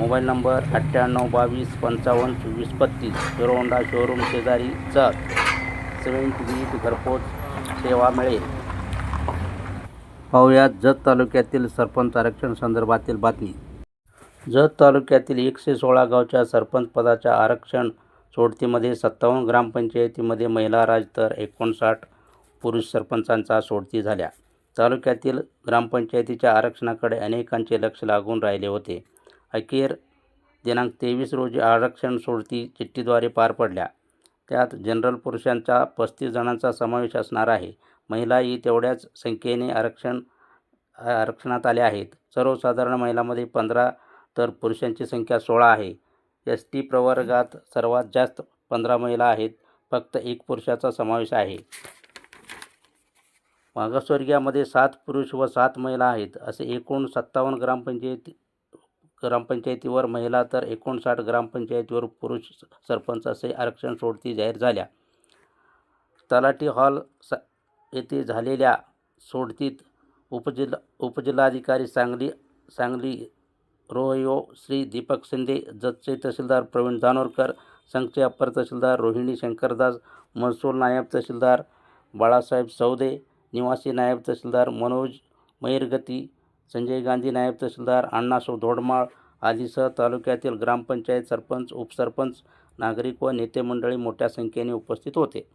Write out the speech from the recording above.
Mobile number अठ्ठ्याण्णव बावीस पंचावन्न चोवीस बत्तीस हिरो होंडा शोरूम शेजारी चक सिमेंट वीट घरपोच सेवा मिळेल. पाहुयात जत तालुक्यातील सरपंच आरक्षण संदर्भातील बातमी. जत तालुक्यातील एकशे सोळा गावच्या सरपंच पदाच्या आरक्षण सोडतीमध्ये सत्तावन्न ग्रामपंचायतीमध्ये महिला राज तर एकोणसाठ पुरुष सरपंचांचा सोडती झाल्या. तालुक्यातील ग्रामपंचायतीच्या आरक्षणाकडे अनेकांचे लक्ष लागून राहिले होते. अखेर दिनांक तेवीस रोजी आरक्षण सोडती चिठ्ठीद्वारे पार पडल्या. त्यात जनरल पुरुषांचा पस्तीस जणांचा समावेश असणार आहे. महिलाही तेवढ्याच संख्येने आरक्षण आरक्षणात आल्या आहेत. सर्वसाधारण महिलामध्ये पंधरा तर पुरुषांची संख्या सोळा आहे. एस टी प्रवर्गात सर्वात जास्त पंधरा महिला आहेत. फक्त एक पुरुषाचा समावेश आहे. मागासवर्गीयामध्ये सात पुरुष व सात महिला आहेत. असे एकूण सत्तावन्न ग्रामपंचायती ग्रामपंचायतीवर महिला तर एकोणसाठ ग्रामपंचायतीवर पुरुष सरपंच असे आरक्षण सोडती जाहीर झाल्या. तलाठी हॉल स येथे झालेल्या सोडतीत उपजिल्हा उपजिल्हाधिकारी सांगली सांगली रोहयो श्री दीपक शिंदे जतचे तहसीलदार प्रवीण जानोरकर संघचे अप्पर तहसीलदार रोहिणी शंकरदास महसूल नायब तहसीलदार बाळासाहेब सौदे निवासी नायब तहसीलदार मनोज मैरगती संजय गांधी नायब तहसीलदार अण्णासो धोडमाळ आदीसह तालुक्यातील ग्रामपंचायत सरपंच उपसरपंच नागरिक व नेते मंडळी मोठ्या संख्येने उपस्थित होते.